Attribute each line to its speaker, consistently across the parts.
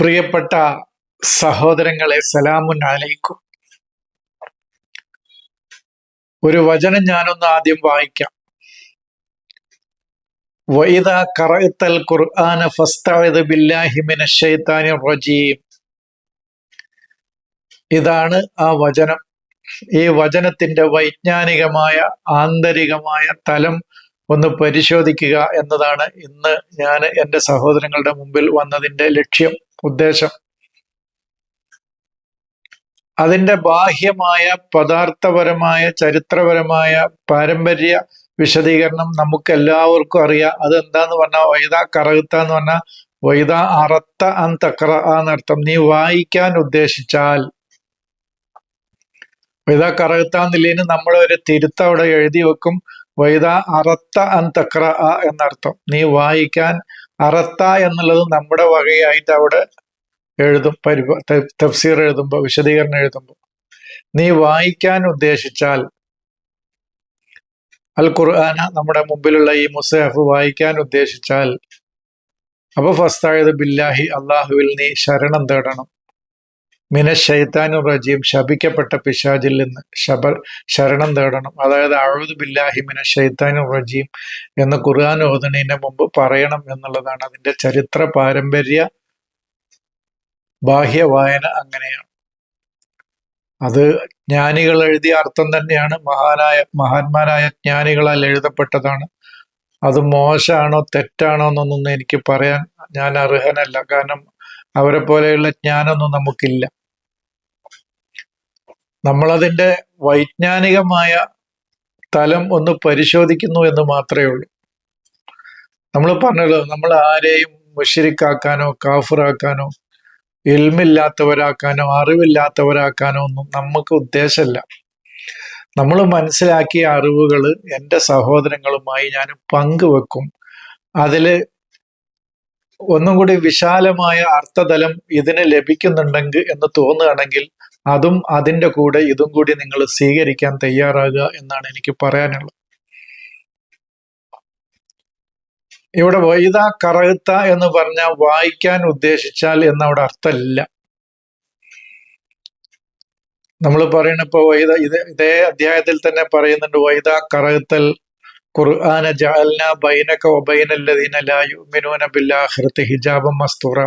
Speaker 1: പ്രിയപ്പെട്ട സഹോദരങ്ങളെ സലാമുൻ അലൈക്കും. ഒരു വചനം ഞാനൊന്ന് ആദ്യം വായിക്കാം. വൈദ കറത്തൽ ഖുർആന ഫസ്തായത് ബില്ലാഹിമിന ഷെയ്ത്താനി റജീം. ഇതാണ് ആ വചനം. ഈ വചനത്തിന്റെ വൈജ്ഞാനികമായ ആന്തരികമായ തലം ഒന്ന് പരിശോധിക്കുക എന്നതാണ് ഇന്ന് ഞാൻ എന്റെ സഹോദരങ്ങളുടെ മുമ്പിൽ വന്നതിന്റെ ലക്ഷ്യം. ഉദ്ദേശം. അതിന്റെ ബാഹ്യമായ പദാർത്ഥപരമായ ചരിത്രപരമായ പാരമ്പര്യ വിശദീകരണം നമുക്ക് എല്ലാവർക്കും അറിയാം. അതെന്താന്ന് പറഞ്ഞാൽ വൈദ കറകുത്ത എന്ന് പറഞ്ഞാൽ വൈദ അറത്ത അൻ തക്ര എന്നർത്ഥം. നീ വായിക്കാൻ ഉദ്ദേശിച്ചാൽ. വൈദ കറകുത്ത എന്നില്ലേന് നമ്മൾ ഒരു തിരുത്ത അവിടെ എഴുതി വെക്കും. വൈദ അറത്ത അൻ തക്ര എന്നർത്ഥം. നീ വായിക്കാൻ അറത്ത എന്നുള്ളത് നമ്മുടെ വകയായിട്ട് അവിടെ എഴുതും പരിപ തഫ്സീർ എഴുതുമ്പോൾ വിശദീകരണം എഴുതുമ്പോൾ നീ വായിക്കാൻ ഉദ്ദേശിച്ചാൽ അൽ ഖുർആന നമ്മുടെ മുമ്പിലുള്ള ഈ മുസഹഫ് വായിക്കാൻ ഉദ്ദേശിച്ചാൽ അപ്പൊ ഫസ്തായത് ബില്ലാഹി അള്ളാഹുവിൽ നീ ശരണം തേടണം. മിന ഷൈത്താനു റജീം ശപിക്കപ്പെട്ട പിശാജിൽ നിന്ന് ശബ ശരണം തേടണം അതായത് അഴുതു ബില്ലാഹി മിന ഷൈത്താനു റജീം എന്ന് ഖുർആൻ ഓതണീന്റെ മുമ്പ് പറയണം എന്നുള്ളതാണ് അതിന്റെ ചരിത്ര പാരമ്പര്യ ബാഹ്യ വായന അങ്ങനെയാണ്. അത് ജ്ഞാനികൾ എഴുതിയ അർത്ഥം തന്നെയാണ്. മഹാനായ മഹാന്മാരായ ജ്ഞാനികളാൽ എഴുതപ്പെട്ടതാണ്. അത് മോശമാണോ തെറ്റാണോ എന്നൊന്നും എനിക്ക് പറയാൻ ഞാൻ അർഹനല്ല. കാരണം അവരെ പോലെയുള്ള ജ്ഞാനമൊന്നും നമുക്കില്ല. നമ്മളതിന്റെ വൈജ്ഞാനികമായ തലം ഒന്ന് പരിശോധിക്കുന്നു എന്ന് മാത്രമേ ഉള്ളൂ. നമ്മൾ പറഞ്ഞല്ലോ നമ്മൾ ആരെയും മുഷിരിക്കാക്കാനോ കാഫിറാക്കാനോ എൽമില്ലാത്തവരാക്കാനോ അറിവില്ലാത്തവരാക്കാനോ ഒന്നും നമുക്ക് ഉദ്ദേശമല്ല. നമ്മൾ മനസ്സിലാക്കിയ അറിവുകൾ എന്റെ സഹോദരങ്ങളുമായി ഞാൻ പങ്കുവെക്കും. അതിൽ ഒന്നും കൂടി വിശാലമായ അർത്ഥതലം ഇതിന് ലഭിക്കുന്നുണ്ടെങ്കിൽ എന്ന് തോന്നുകയാണെങ്കിൽ അതും അതിന്റെ കൂടെ ഇതും കൂടി നിങ്ങൾ സ്വീകരിക്കാൻ തയ്യാറാകുക എന്നാണ് എനിക്ക് പറയാനുള്ളത്. ഇവിടെ വൈദ കറകുത്ത എന്ന് പറഞ്ഞ വായിക്കാൻ ഉദ്ദേശിച്ചാൽ എന്നവിടെ അർത്ഥമില്ല. നമ്മൾ പറയണ ഇപ്പൊ വൈദ ഇത് ഇതേ അധ്യായത്തിൽ തന്നെ പറയുന്നുണ്ട് വൈദ കറകുത്തൽ ഖുർആന ജഅൽന ബൈനക വബൈനല്ലദീന ലാ യുമിനൂന ബില്ലാഖിറത്തി ഹിജാബൻ മസ്തൂറ.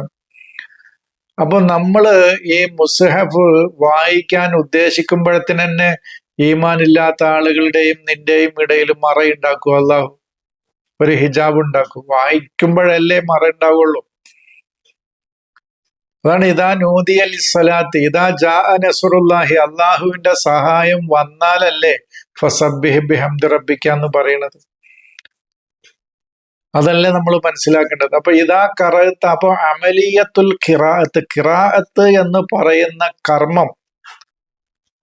Speaker 1: അപ്പോൾ നമ്മൾ ഈ മുസ്ഹഫ് വായിക്കാൻ ഉദ്ദേശിക്കുമ്പോഴത്തിന് തന്നെ ഈമാൻ ഇല്ലാത്ത ആളുകളുടെയും നിന്റെയും ഇടയിൽ മറയുണ്ടാക്കും. അള്ളാഹു ഒരു ഹിജാബ് ഉണ്ടാക്കും വായിക്കുമ്പോഴല്ലേ മറ ഉണ്ടാവുള്ളൂ അതാണ് ഇതാ നൂദിയൽ ഇസ്വലാത്ത് ഇതാ ജാ നസുറുല്ലാഹി അള്ളാഹുവിന്റെ സഹായം വന്നാലല്ലേ ഫസബിഹ് റബ്ബിക്ക എന്ന് പറയണത്. അതല്ലേ നമ്മൾ മനസ്സിലാക്കേണ്ടത്. അപ്പൊ ഇതാ കറത്ത് അപ്പൊ അമലിയത്തുൽ ഖിറാഅത്ത് ഖിറാഅത്ത് എന്ന് പറയുന്ന കർമ്മം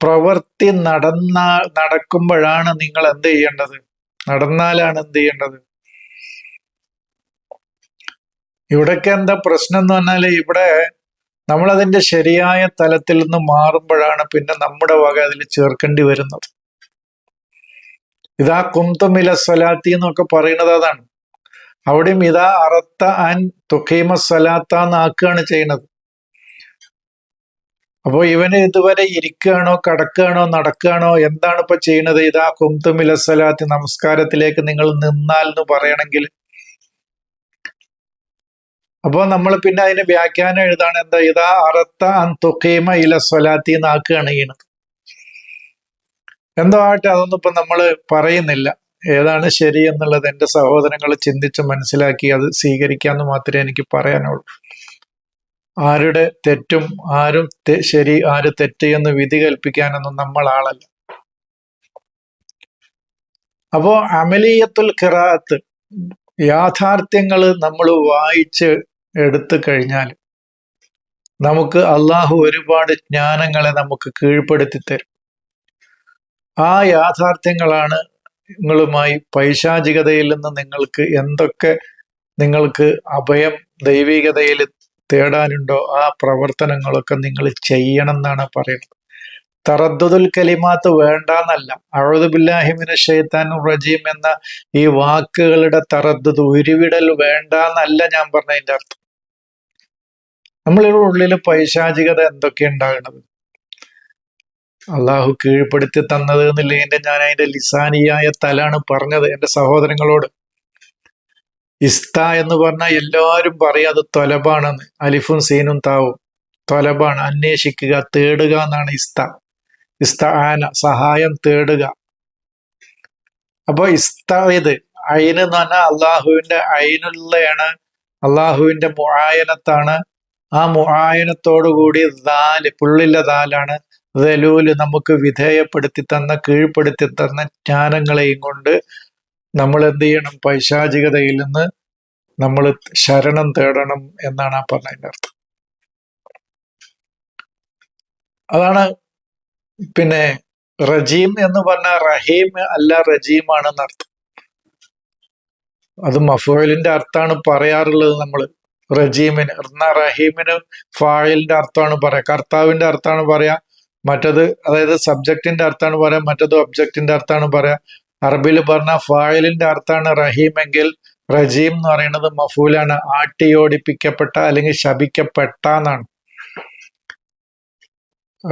Speaker 1: പ്രവൃത്തി നടന്ന നടക്കുമ്പോഴാണ് നിങ്ങൾ എന്ത് ചെയ്യേണ്ടത്? നടന്നാലാണ് എന്ത് ചെയ്യേണ്ടത്? ഇവിടൊക്കെ എന്താ പ്രശ്നം എന്ന് പറഞ്ഞാൽ ഇവിടെ നമ്മളതിന്റെ ശരിയായ തലത്തിൽ നിന്ന് മാറുമ്പോഴാണ് പിന്നെ നമ്മുടെ വക അതിൽ ചേർക്കേണ്ടി വരുന്നത്. ഇതാ കുന്തമില സ്വലാത്തി എന്നൊക്കെ പറയുന്നത് അതാണ്. അവിടെയും ഇതാ അറത്ത അൻ തുഖീമ സ്വലാത്ത എന്നാക്കുകയാണ് ചെയ്യുന്നത്. അപ്പോൾ ഇവന് ഇതുവരെ ഇരിക്കുകയാണോ കടക്കുകയാണോ നടക്കുകയാണോ എന്താണ് ഇപ്പൊ ചെയ്യുന്നത്? ഇതാ കുന്തമില സ്വലാത്തി നമസ്കാരത്തിലേക്ക് നിങ്ങൾ നിന്നാൽ എന്ന് പറയണമെങ്കിൽ അപ്പോൾ നമ്മൾ പിന്നെ അതിന് വ്യാഖ്യാനം എഴുതാണ്. എന്താ? ഇതാ അറത്ത അൻ തുഖീമ ഇല സ്വലാത്തി എന്നാക്കുകയാണ് ചെയ്യുന്നത് എന്തോ ആട്ടെ അതൊന്നും ഇപ്പൊ നമ്മൾ പറയുന്നില്ല. ഏതാണ് ശരി എന്നുള്ളത് എന്റെ സഹോദരങ്ങൾ ചിന്തിച്ച് മനസ്സിലാക്കി അത് സ്വീകരിക്കാന്ന് മാത്രമേ എനിക്ക് പറയാനുള്ളൂ. ആരുടെ തെറ്റും ആരും ശരി ആര് തെറ്റ് എന്ന് വിധി കൽപ്പിക്കാനൊന്നും നമ്മൾ ആളല്ല. അപ്പോ അമലീയത്തുൽ ഖിറാത്ത് യാഥാർത്ഥ്യങ്ങൾ നമ്മൾ വായിച്ച് എടുത്തു കഴിഞ്ഞാൽ നമുക്ക് അള്ളാഹു ഒരുപാട് ജ്ഞാനങ്ങളെ നമുക്ക് കീഴ്പ്പെടുത്തി തരും. ആ യാഥാർത്ഥ്യങ്ങളാണ് നിങ്ങളുമായി പൈശാചികതയിൽ നിന്ന് നിങ്ങൾക്ക് എന്തൊക്കെ നിങ്ങൾക്ക് അഭയം ദൈവികതയിൽ തേടാനുണ്ടോ ആ പ്രവർത്തനങ്ങളൊക്കെ നിങ്ങൾ ചെയ്യണം എന്നാണ് പറയുന്നത്. തറദ്ദുൽ കലിമാത്ത് വേണ്ടാന്നല്ല. അഴുദുബില്ലാഹിമിന് ഷെയ്ത്താൻ റജീം എന്ന ഈ വാക്കുകളുടെ തറദ്ദുത് ഉരുവിടൽ വേണ്ടാന്നല്ല ഞാൻ പറഞ്ഞതിന്റെ അർത്ഥം. നമ്മളുടെ ഉള്ളിൽ പൈശാചികത എന്തൊക്കെ ഉണ്ടാകണത് അള്ളാഹു കീഴ്പ്പെടുത്തി തന്നത് എന്നുള്ളതിന്റെ ഞാൻ അതിന്റെ ലിസാനിയായ തലാണ് പറഞ്ഞത് എന്റെ സഹോദരങ്ങളോട്. ഇസ്ത എന്ന് പറഞ്ഞാൽ എല്ലാവരും പറയും അത് തൊലബാണെന്ന്. അലിഫും സീനും താവും. തൊലബാണ് അന്വേഷിക്കുക തേടുക എന്നാണ് ഇസ്ത. ഇസ്ത ആന സഹായം തേടുക. അപ്പൊ ഇസ്ത ഇത് അയിന് എന്ന് പറഞ്ഞാൽ അള്ളാഹുവിന്റെ അയിനുള്ളയാണ് അള്ളാഹുവിന്റെ മുആയനത്താണ്. ആ മുആയനത്തോടുകൂടി ദാൽ പുള്ളില്ല ദാലാണ് ദലൂൽ നമുക്ക് വിധേയപ്പെടുത്തി തന്ന കീഴ്പ്പെടുത്തി തന്ന ജ്ഞാനങ്ങളെയും കൊണ്ട് നമ്മൾ എന്ത് ചെയ്യണം? പൈശാചികതയിൽ നിന്ന് നമ്മൾ ശരണം തേടണം എന്നാണ് ആ പറഞ്ഞതിന്റെ അർത്ഥം. അതാണ് പിന്നെ റജീം എന്ന് പറഞ്ഞ റഹീം അല്ല റജീമാണെന്ന് അർത്ഥം അത് മഫോയിലിന്റെ അർത്ഥമാണ് പറയാറുള്ളത് നമ്മൾ. റജീമിന് എന്നാ റഹീമിന് ഫായിലിന്റെ അർത്ഥമാണ് പറയാ. കർത്താവിന്റെ അർത്ഥമാണ് പറയാ. മറ്റത് അതായത് സബ്ജക്റ്റിന്റെ അർത്ഥമാണ് പറയാ. മറ്റത് ഒബ്ജക്റ്റിന്റെ അർത്ഥമാണ് പറയാ. അറബിയിൽ പറഞ്ഞ ഫായിലിന്റെ അർത്ഥമാണ് റഹീം എങ്കിൽ റജീം എന്ന് പറയുന്നത് മഫൂലാണ്. ആട്ടിയോടിപ്പിക്കപ്പെട്ട അല്ലെങ്കിൽ ശപിക്കപ്പെട്ട എന്നാണ്.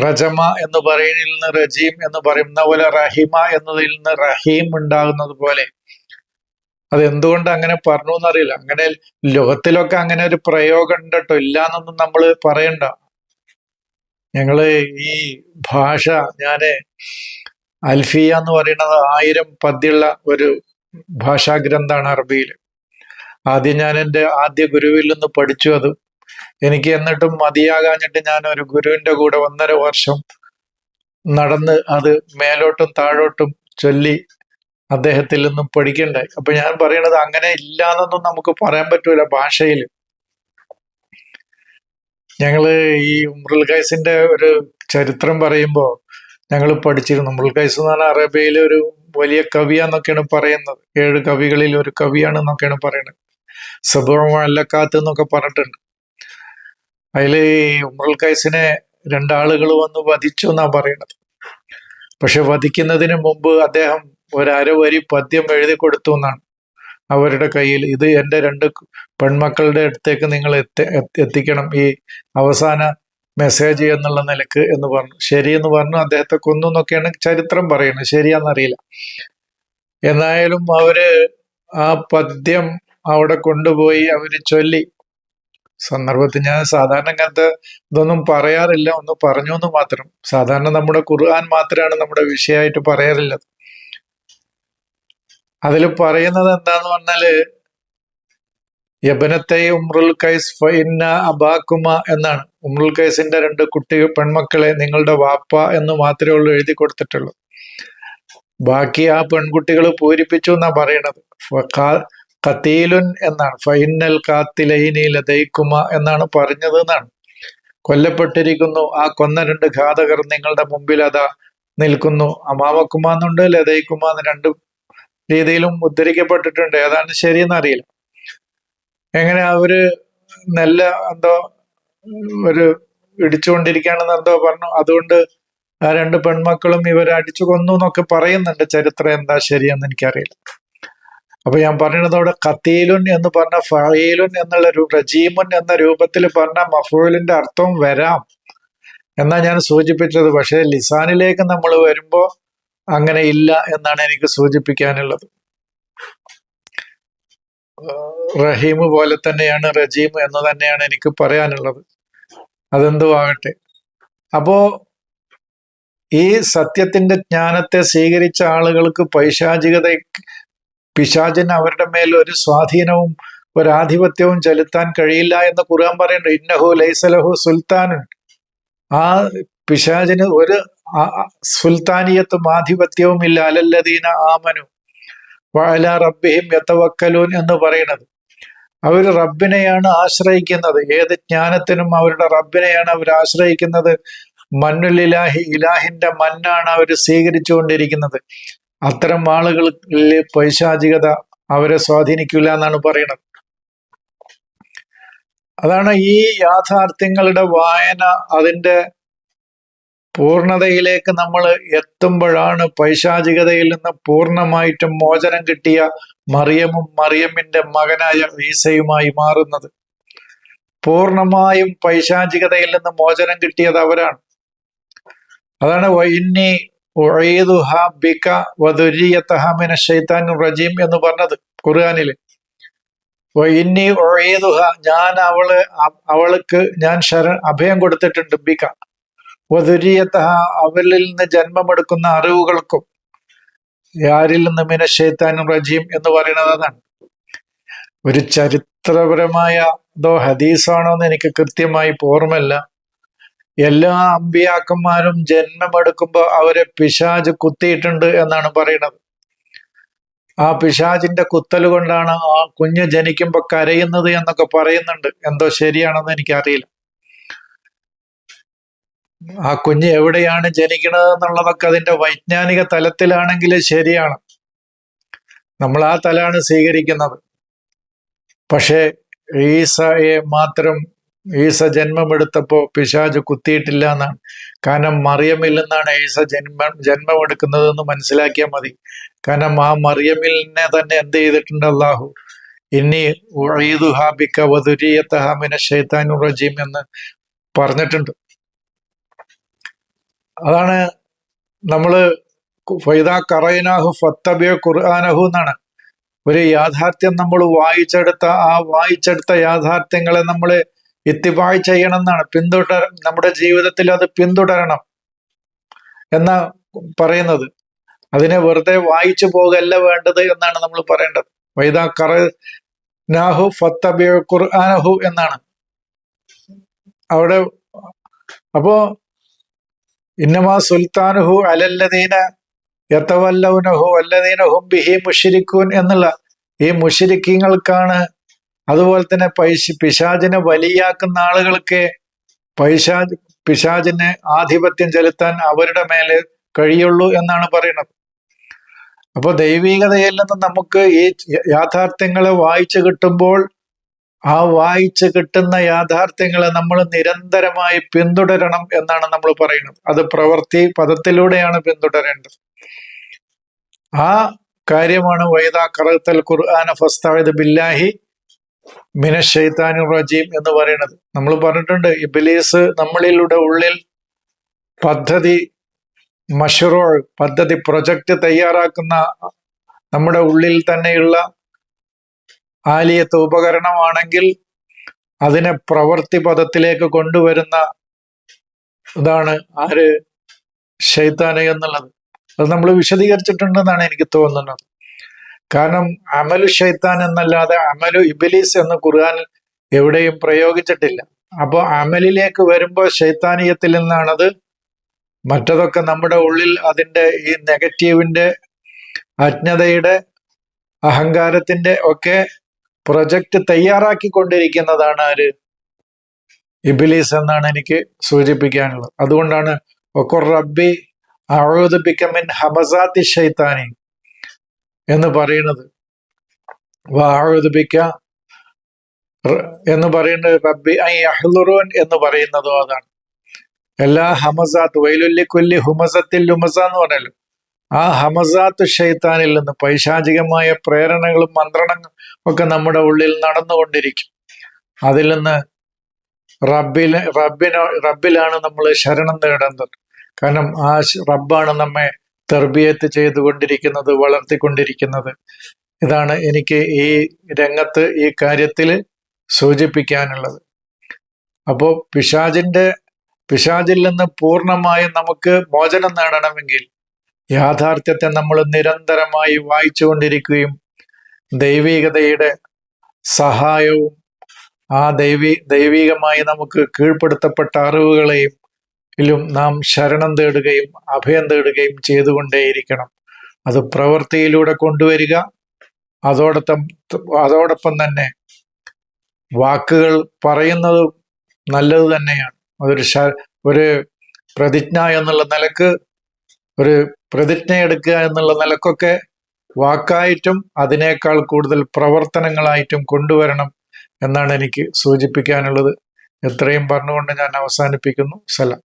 Speaker 1: റജമ എന്ന് പറയുന്നതിൽ നിന്ന് റജീം എന്ന് പറയുന്ന പോലെ റഹിമ എന്നതിൽ നിന്ന് റഹീം ഉണ്ടാകുന്നത് പോലെ. അത് എന്തുകൊണ്ട് അങ്ങനെ പറഞ്ഞു എന്നറിയില്ല. അങ്ങനെ ലോകത്തിലൊക്കെ അങ്ങനെ ഒരു പ്രയോഗം ഉണ്ട് കേട്ടോ ഇല്ലാന്നൊന്നും നമ്മൾ പറയണ്ട. ഞങ്ങൾ ഈ ഭാഷ ഞാൻ അൽഫിയ എന്ന് പറയുന്നത് ആയിരം പദ്യമുള്ള ഒരു ഭാഷാ ഭാഷാഗ്രന്ഥാണ് അറബിയിൽ ആദ്യം ഞാൻ എന്റെ ആദ്യ ഗുരുവിൽ നിന്ന് പഠിച്ചു അത്. എനിക്ക് എന്നിട്ടും മതിയാകാഞ്ഞിട്ട് ഞാൻ ഒരു ഗുരുവിന്റെ കൂടെ ഒന്നര വർഷം നടന്ന് അത് മേലോട്ടും താഴോട്ടും ചൊല്ലി അദ്ദേഹത്തിൽ നിന്നും പഠിക്കണ്ടേ? അപ്പൊ ഞാൻ പറയണത് അങ്ങനെ ഇല്ലാന്നൊന്നും നമുക്ക് പറയാൻ പറ്റൂല ഭാഷയിൽ ഞങ്ങൾ ഈ ഉമ്രുൽ ഖൈസിന്റെ ഒരു ചരിത്രം പറയുമ്പോൾ ഞങ്ങൾ പഠിച്ചിരുന്നു. ഉമ്രുൽ ഖൈസ് എന്ന് പറഞ്ഞാൽ അറേബ്യയിലെ ഒരു വലിയ കവിയാന്നൊക്കെയാണ് പറയുന്നത്. ഏഴ് കവികളിൽ ഒരു കവിയാണ് എന്നൊക്കെയാണ് പറയുന്നത്. സബുറമല്ലക്കാത്ത് എന്നൊക്കെ പറഞ്ഞിട്ടുണ്ട്. അതിൽ ഉമ്രുൽ ഖൈസിനെ രണ്ടാളുകൾ വന്ന് വധിച്ചു എന്നാ പറയുന്നത് പക്ഷെ വധിക്കുന്നതിന് മുമ്പ് അദ്ദേഹം ഒരവരി പദ്യം എഴുതി കൊടുത്തു എന്നാണ് അവരുടെ കയ്യിൽ. ഇത് എന്റെ രണ്ട് പെൺമക്കളുടെ അടുത്തേക്ക് നിങ്ങൾ എത്തി എത്തിക്കണം. ഈ അവസാന മെസ്സേജ് എന്നുള്ള നിലയ്ക്ക് എന്ന് പറഞ്ഞു. ശരി എന്ന് പറഞ്ഞു. അദ്ദേഹത്തെ കൊന്നു എന്നൊക്കെയാണ് ചരിത്രം പറയുന്നത്. ശരിയാന്നറിയില്ല എന്നായാലും അവർ ആ പദ്യം അവിടെ കൊണ്ടുപോയി അവർ ചൊല്ലി. സന്ദർഭത്തിൽ ഞാൻ സാധാരണ ഇങ്ങനത്തെ ഇതൊന്നും പറയാറില്ല. ഒന്ന് പറഞ്ഞു എന്ന് മാത്രം. സാധാരണ നമ്മുടെ ഖുർആൻ മാത്രമാണ് നമ്മുടെ വിഷയമായിട്ട് പറയാറുള്ളത്. അതിൽ പറയുന്നത് എന്താന്ന് പറഞ്ഞാൽ യബനത്തെ ഉമ്രുൽ കൈസ് ഫൈന അബാക്കുമ എന്നാണ്. ഉമ്രുൽ കൈസിന്റെ രണ്ട് കുട്ടി പെൺമക്കളെ നിങ്ങളുടെ വാപ്പ എന്ന് മാത്രമേ ഉള്ളൂ എഴുതി കൊടുത്തിട്ടുള്ളൂ ബാക്കി ആ പെൺകുട്ടികൾ പൂരിപ്പിച്ചു എന്നാ പറയണത്. കത്തീലുൻ എന്നാണ്. ഫൈനൽ കാത്തിലൈനി ലതൈക്കുമ എന്നാണ് പറഞ്ഞത് എന്നാണ്. കൊല്ലപ്പെട്ടിരിക്കുന്നു. ആ കൊന്ന രണ്ട് ഘാതകർ നിങ്ങളുടെ മുമ്പിൽ അതാ നിൽക്കുന്നു. അമാവക്കുമാന്നുണ്ട് ലതൈക്കുമാന്ന് ലതൈക്കുമ രണ്ട് രീതിയിലും ഉദ്ധരിക്കപ്പെട്ടിട്ടുണ്ട്. ഏതാണ് ശരിയെന്ന് അറിയില്ല. എങ്ങനെ അവർ നല്ല എന്തോ ഒരു ഇടിച്ചുകൊണ്ടിരിക്കുകയാണെന്ന് എന്തോ പറഞ്ഞു. അതുകൊണ്ട് ആ രണ്ട് പെൺമക്കളും ഇവരെ അടിച്ചു കൊന്നു എന്നൊക്കെ പറയുന്നുണ്ട്. ചരിത്രം എന്താ ശരിയെന്ന് എനിക്കറിയില്ല. അപ്പൊ ഞാൻ പറയുന്നത് അവിടെ കത്തീലുൻ എന്ന് പറഞ്ഞ ഫയലുൻ എന്നുള്ള റജീമുൻ എന്ന രൂപത്തിൽ പറഞ്ഞ മഫൂലിന്റെ അർത്ഥവും വരാം എന്നാ ഞാൻ സൂചിപ്പിച്ചത്. പക്ഷെ ലിസാനിലേക്ക് നമ്മൾ വരുമ്പോ അങ്ങനെ ഇല്ല എന്നാണ് എനിക്ക് സൂചിപ്പിക്കാനുള്ളത്. റഹീം പോലെ തന്നെയാണ് റജീം എന്ന് തന്നെയാണ് എനിക്ക് പറയാനുള്ളത്. അതെന്തോ ആകട്ടെ അപ്പോ ഈ സത്യത്തിന്റെ ജ്ഞാനത്തെ സ്വീകരിച്ച ആളുകൾക്ക് പൈശാചികത പിശാചിന് അവരുടെ മേൽ ഒരു സ്വാധീനവും ഒരാധിപത്യവും ചെലുത്താൻ കഴിയില്ല എന്ന് ഖുർആൻ പറയുന്നുണ്ട് ഇന്നഹു ലൈസലഹു സുൽത്താനുണ്ട് ആ പിശാചിന് ഒരു സുൽത്താനിയത്തും ആധിപത്യവും ഇല്ല അലല്ലദീന ആമനു വാല റബ്ബിഹിം യത്തവക്കലൂൻ എന്ന് പറയുന്നത്. അവർ റബ്ബിനെയാണ് ആശ്രയിക്കുന്നത്. ഏത് ജ്ഞാനത്തിനും അവരുടെ റബ്ബിനെയാണ് അവർ ആശ്രയിക്കുന്നത്. മന്നുലിലാഹി ഇലാഹിന്റെ മന്നാണ് അവർ സ്വീകരിച്ചുകൊണ്ടിരിക്കുന്നത്. അത്തരം ആളുകളിൽ പൈശാചികത അവരെ സ്വാധീനിക്കില്ല എന്നാണ് പറയുന്നത്. അതാണ് ഈ യാഥാർത്ഥ്യങ്ങളുടെ വായന അതിന്റെ പൂർണതയിലേക്ക് നമ്മൾ എത്തുമ്പോഴാണ് പൈശാചികതയിൽ നിന്ന് പൂർണമായിട്ടും മോചനം കിട്ടിയ മറിയമും മറിയമ്മിന്റെ മകനായ ഈസയുമായി മാറുന്നത്. പൂർണമായും പൈശാചികതയിൽ നിന്ന് മോചനം കിട്ടിയത് അവരാണ്. അതാണ് വൈന്നി ബിക വധുരിയത്തഹമിന ഷെയ്ത്താൻ റജീം എന്ന് പറഞ്ഞത് ഖുർആാനിൽ. വൈന്നി ഒഴേതുഹ ഞാൻ അവൾ അവൾക്ക് ഞാൻ ശര അഭയം കൊടുത്തിട്ടുണ്ട് ബിക. വധുരിയത്തഹ അവരിൽ നിന്ന് ജന്മമെടുക്കുന്ന അറിവുകൾക്കും യാരിൽ നിന്ന് മിന റജീം എന്ന് പറയുന്നത് അതാണ്. ഒരു ചരിത്രപരമായ അതോ ഹദീസാണോ എന്ന് എനിക്ക് കൃത്യമായി ഓർമ്മല്ല എല്ലാ അമ്പിയാക്കന്മാരും ജന്മമെടുക്കുമ്പോൾ അവരെ പിശാജ് കുത്തിയിട്ടുണ്ട് എന്നാണ് പറയുന്നത്. ആ പിശാജിന്റെ കുത്തൽ കൊണ്ടാണ് ആ കുഞ്ഞ് ജനിക്കുമ്പോൾ കരയുന്നത് എന്നൊക്കെ പറയുന്നുണ്ട്. എന്തോ ശരിയാണെന്ന് എനിക്കറിയില്ല. ആ കുഞ്ഞ് എവിടെയാണ് ജനിക്കുന്നത് എന്നുള്ളതൊക്കെ അതിന്റെ വൈജ്ഞാനിക തലത്തിലാണെങ്കിൽ ശരിയാണ്. നമ്മൾ ആ തലാണ് സ്വീകരിക്കുന്നത്. പക്ഷേ ഈസയെ മാത്രം ഈസ ജന്മമെടുത്തപ്പോ പിശാജ് കുത്തിയിട്ടില്ല എന്നാണ് കാരണം മറിയമിൽ നിന്നാണ് ഈസ ജന്മം ജന്മമെടുക്കുന്നതെന്ന് മനസ്സിലാക്കിയാൽ മതി. കാരണം ആ മറിയമിലിനെ തന്നെ എന്ത് ചെയ്തിട്ടുണ്ട് അള്ളാഹു ഇനി ഹാബിക്ക വധുരീയത്തഹാമിന ഷെയ്ത്താനുറജീം എന്ന് പറഞ്ഞിട്ടുണ്ട്. അതാണ് നമ്മൾ ഫൈദ കറൈനാഹു ഫത്തബിയ ഖുർആാനഹു എന്നാണ്. ഒരു യാഥാർത്ഥ്യം നമ്മൾ വായിച്ചെടുത്ത ആ വായിച്ചെടുത്ത യാഥാർത്ഥ്യങ്ങളെ നമ്മൾ ഇത്തിബായ് ചെയ്യണം എന്നാണ് പിന്തുടർ നമ്മുടെ ജീവിതത്തിൽ അത് പിന്തുടരണം എന്ന പറയുന്നത്. അതിനെ വെറുതെ വായിച്ചു പോകല്ല വേണ്ടത് എന്നാണ് നമ്മൾ പറയേണ്ടത്. വൈദ കറ നാഹു ഫത്തബിയ എന്നാണ്. അവിടെ അപ്പോ ഇന്നമാ സുൽത്താനുഹു അലല്ലദീന യത്തവല്ലൗനഹു അല്ലദീനഹും ബിഹി മുഷിരിക്കൂൻ എന്നുള്ള ഈ മുഷിരിക്കീങ്ങൾക്കാണ് അതുപോലെ തന്നെ പൈശ പിശാചിനെ വലിയാക്കുന്ന ആളുകൾക്ക് പൈശാജ് പിശാചിന് ആധിപത്യം ചെലുത്താൻ അവരുടെ മേലെ കഴിയുള്ളൂ എന്നാണ് പറയുന്നത്. അപ്പോൾ ദൈവികതയിൽ നിന്ന് നമുക്ക് ഈ യാഥാർത്ഥ്യങ്ങളെ വായിച്ചു കിട്ടുമ്പോൾ ആ വായിച്ച് കിട്ടുന്ന യാഥാർത്ഥ്യങ്ങളെ നമ്മൾ നിരന്തരമായി പിന്തുടരണം എന്നാണ് നമ്മൾ പറയുന്നത്. അത് പ്രവൃത്തി പദത്തിലൂടെയാണ് പിന്തുടരേണ്ടത്. ആ കാര്യമാണ് വൈദ കറത്തൽ ഖുർആന ഫസ്തായത് ബില്ലാഹി മിനഷൈത്താനു റജീം എന്ന് പറയുന്നത്. നമ്മൾ പറഞ്ഞിട്ടുണ്ട് ഇബിലീസ് നമ്മളിലൂടെ ഉള്ളിൽ പദ്ധതി മഷറോൾ പദ്ധതി പ്രൊജക്റ്റ് തയ്യാറാക്കുന്ന നമ്മുടെ ഉള്ളിൽ തന്നെയുള്ള ആലിയത്ത് ഉപകരണമാണെങ്കിൽ അതിനെ പ്രവൃത്തി പദത്തിലേക്ക് കൊണ്ടുവരുന്ന ഇതാണ് ആര്? ശൈത്താന എന്നുള്ളത്. അത് നമ്മൾ വിശദീകരിച്ചിട്ടുണ്ടെന്നാണ് എനിക്ക് തോന്നുന്നത്. കാരണം അമലു ഷെയ്ത്താൻ എന്നല്ലാതെ അമലു ഇബിലീസ് എന്ന് ഖുർആൻ എവിടെയും പ്രയോഗിച്ചിട്ടില്ല. അപ്പോൾ അമലിലേക്ക് വരുമ്പോൾ ശൈത്താനീയത്തിൽ നിന്നാണത് മറ്റതൊക്കെ നമ്മുടെ ഉള്ളിൽ അതിന്റെ ഈ നെഗറ്റീവിന്റെ അജ്ഞതയുടെ അഹങ്കാരത്തിന്റെ ഒക്കെ പ്രൊജക്റ്റ് തയ്യാറാക്കിക്കൊണ്ടിരിക്കുന്നതാണ് ആര് ഇബിലീസ് എന്നാണ് എനിക്ക് സൂചിപ്പിക്കാനുള്ളത്. അതുകൊണ്ടാണ് ഒക്കൊർ റബ്ബി അഴുദിപ്പിക്കമിൻ ഹമസാത്തി ഷൈത്താനി എന്ന് പറയുന്നത്. വാഴുദിപ്പിക്ക എന്ന് പറയുന്നത് റബ്ബി ഐ അഹ്ലുറോൻ എന്ന് പറയുന്നതും അതാണ്. എല്ലാ ഹമസാത്ത് വൈലുല്ലി കൊല്ലി ഹുമസത്തിൽ ഹുമസ എന്ന് പറഞ്ഞല്ലോ. ആ ഹമസാത്ത് ഷെയ്ത്താനിൽ നിന്ന് പൈശാചികമായ പ്രേരണകളും മന്ത്രണങ്ങളും ഒക്കെ നമ്മുടെ ഉള്ളിൽ നടന്നുകൊണ്ടിരിക്കും. അതിൽ നിന്ന് റബ്ബിൽ റബ്ബിനോ റബ്ബിലാണ് നമ്മൾ ശരണം നേടേണ്ടത്. കാരണം ആ റബ്ബാണ് നമ്മെ തെർബിയത്ത് ചെയ്തുകൊണ്ടിരിക്കുന്നത് വളർത്തിക്കൊണ്ടിരിക്കുന്നത്. ഇതാണ് എനിക്ക് ഈ രംഗത്ത് ഈ കാര്യത്തിൽ സൂചിപ്പിക്കാനുള്ളത്. അപ്പോൾ പിശാജിന്റെ പിശാജിൽ നിന്ന് പൂർണമായും നമുക്ക് മോചനം നേടണമെങ്കിൽ യാഥാർത്ഥ്യത്തെ നമ്മൾ നിരന്തരമായി വായിച്ചുകൊണ്ടിരിക്കുകയും ദൈവികതയുടെ സഹായവും ആ ദൈവി ദൈവികമായി നമുക്ക് കീഴ്പ്പെടുത്തപ്പെട്ട അറിവുകളെയും ിലും നാം ശരണം തേടുകയും അഭയം തേടുകയും ചെയ്തുകൊണ്ടേയിരിക്കണം. അത് പ്രവൃത്തിയിലൂടെ കൊണ്ടുവരിക അതോടൊപ്പം അതോടൊപ്പം തന്നെ വാക്കുകൾ പറയുന്നത് നല്ലത് തന്നെയാണ്. അതൊരു ഒരു പ്രതിജ്ഞ എന്നുള്ള നിലയ്ക്ക് ഒരു പ്രതിജ്ഞ എടുക്കുക എന്നുള്ള നിലക്കൊക്കെ വാക്കായിട്ടും അതിനേക്കാൾ കൂടുതൽ പ്രവർത്തനങ്ങളായിട്ടും കൊണ്ടുവരണം എന്നാണ് എനിക്ക് സൂചിപ്പിക്കാനുള്ളത്. എത്രയും പറഞ്ഞുകൊണ്ട് ഞാൻ അവസാനിപ്പിക്കുന്നു. സലാം.